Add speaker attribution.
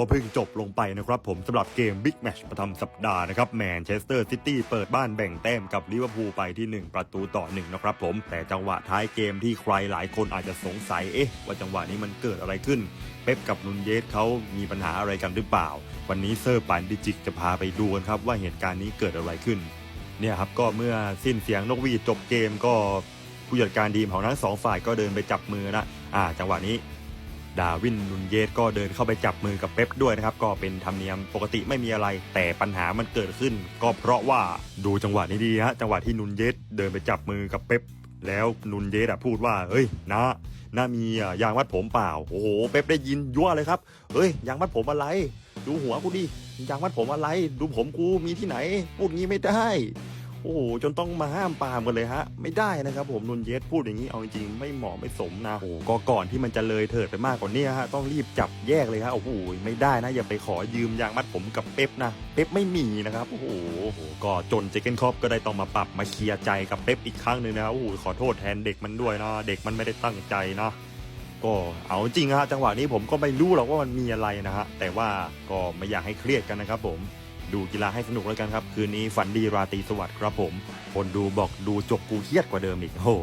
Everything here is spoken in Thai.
Speaker 1: ก็เพิ่งจบลงไปนะครับผมสำหรับเกมบิ๊กแมชประจำสัปดาห์นะครับแมนเชสเตอร์ซิตี้เปิดบ้านแบ่งแต้มกับลิเวอร์พูลไปที่ 1 ประตูต่อ1นะครับผมแต่จังหวะท้ายเกมที่ใครหลายคนอาจจะสงสัยเอ๊ะว่าจังหวะนี้มันเกิดอะไรขึ้น เป๊ปกับนุนเยสเขามีปัญหาอะไรกันหรือเปล่า วันนี้เซอร์ปันดิจิกจะพาไปดูกันครับว่าเหตุการณ์นี้เกิดอะไรขึ้นเนี่ยครับก็เมื่อสิ้นเสียงนกหวีดจบเกมก็ผู้จัดการทีมของทั้งสองฝ่ายก็เดินไปจับมือนะอ่าจังหวะนี้ ดาวินนุนเยสก็เดินเข้าไปจับมือกับเป๊ปด้วยนะครับ ก็เป็นธรรมเนียมปกติไม่มีอะไร แต่ปัญหามันเกิดขึ้น ก็เพราะว่าดูจังหวะนี้ดีฮะจังหวะที่นุนเยสเดินไปจับมือกับเป๊ปแล้วนุนเยสอะพูดว่าเฮ้ยนะน่ามียางมัดผมเปล่าโอ้โหเป๊ปได้ยินยั่วเลยครับเฮ้ยยางมัดผมอะไร ดูหัวกูดิยางมัดผมอะไร ดูผมกูมีที่ไหนพูดงี้ไม่ได้ โอ้โหจนต้องมาห้ามปามกันเลยฮะ ไม่ได้นะครับผมนุนเยสพูดอย่างนี้เอาจริงๆไม่เหมาะไม่สมนะโอ้โหก็ก่อนที่มันจะเลยเถิดไปมากกว่านี้ฮะต้องรีบจับแยกเลยฮะโอ้โหไม่ได้นะอย่าไปขอยืมยางมัดผมกับเป๊ปนะเป๊ปไม่มีนะครับโอ้โหก็จนเจเกนคอปก็ได้ต้องมาปรับมาเคลียร์ใจกับเป๊ปอีกครั้งหนึ่งนะครับโอ้โหขอโทษแทนเด็กมันด้วยนะเด็กมันไม่ได้ตั้งใจนะก็เอาจริงฮะจังหวะนี้ผมก็ไม่รู้หรอกว่ามันมีอะไรนะฮะแต่ว่าก็ไม่อยากให้เครียดกันนะครับผม ดูกีฬาให้สนุกแล้วกันครับ คืนนี้ฝันดีราตรีสวัสดิ์ครับผม คนดูบอกดูจบกูเครียดกว่าเดิมอีกโอ้